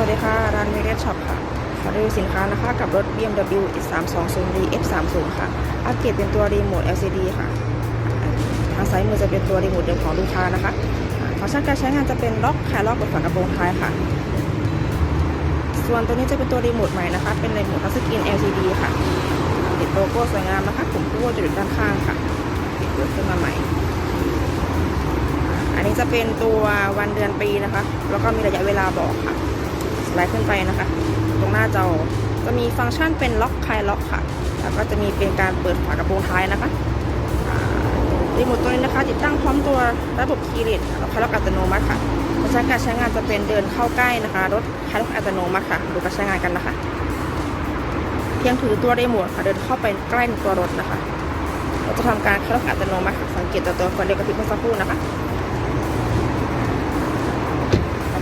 สวัสดีค่ะ ร้านเมเดช็อปค่ะ ขอรีวิวสินค้านะคะกับรถ BMW X320D F30 ค่ะ อัปเกรดเป็นตัวรีโมท LCD ค่ะ ทางซ้ายมือจะเป็นตัวรีโมทเดิมของลูกค้านะคะฟังก์ชันการใช้งานจะเป็นล็อกคลายล็อกบนฝากระโปรงท้ายค่ะ ส่วนตัวนี้จะเป็นตัวรีโมทใหม่นะคะ เป็นรีโมททัชสกรีน LCD ค่ะ ติดโลโก้สวยงามนะคะปุ่มคู่จะอยู่ด้านข้างค่ะติดเปิดขึ้นมาใหม่อันนี้จะเป็นตัววันเดือนปีนะคะ แล้วก็มีระยะเวลาบอกค่ะ สไลด์ขึ้นไปนะคะ ตรงหน้าจอจะมีฟังก์ชันเป็นล็อกคลายล็อกค่ะ แล้วก็จะมีเป็นการเปิดฝากระโปรงท้ายนะคะรีโมทตัวนี้นะคะ ติดตั้งพร้อมตัวระบบคีย์เลสและคลายล็อกอัตโนมัติค่ะฟังก์ชันการใช้งานจะเป็นเดินเข้าใกล้นะคะรถคลายล็อกอัตโนมัติค่ะดูการใช้งานกันนะคะ เพียงถือตัวรีโมทค่ะเดินเข้าไปใกล้ตัวรถนะคะ เราจะทำการคลายล็อกอัตโนมัติค่ะสังเกตตัวตัวไฟเร็วกระพริบเมื่อสักครู่นะคะ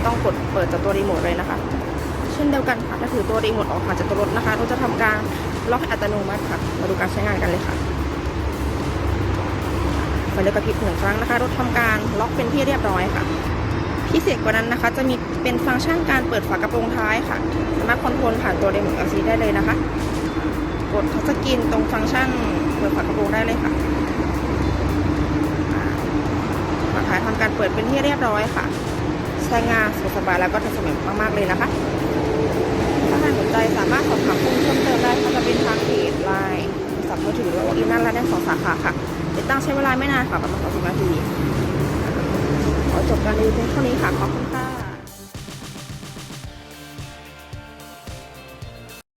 ต้องกดเปิดจากตัวรีโมทเลยนะคะ เช่นเดียวกันค่ะถ้าถือตัวรีโมทออกมาจากตัวรถนะคะเราจะทำการล็อกอัตโนมัติค่ะ มาดูการใช้งานกันเลยค่ะไฟเลือกระพริบหนึ่งครั้งนะคะรถทำการล็อกเป็นที่เรียบร้อยค่ะพิเศษกว่านั้นนะคะ จะมีเป็นฟังก์ชันการเปิดฝากระโปรงท้ายค่ะ สามารถคอนโทรลผ่านตัวรีโมท LCD ได้เลยนะคะ กดทัชสกรีนตรงฟังก์ชันเปิดฝากระโปรงได้เลยค่ะอ่าฝาท้ายทำการเปิดเป็นที่เรียบร้อยค่ะ ใช้งานสะดวกสบายแล้วก็ทันสมัยมากๆเลยนะคะถ้าใครสนใจสามารถสอบถามเพิ่มเติมได้ค่ะจะเป็นทางเพจไลน์โทรศัพท์มือถือหรือว่าอีเมลร้านได้สองสาขาค่ะติดตั้งใช้เวลาไม่นานค่ะประมาณสองสิบนาทีขอจบการรีวิวเพียงเท่านี้ค่ะขอบคุณค่ะ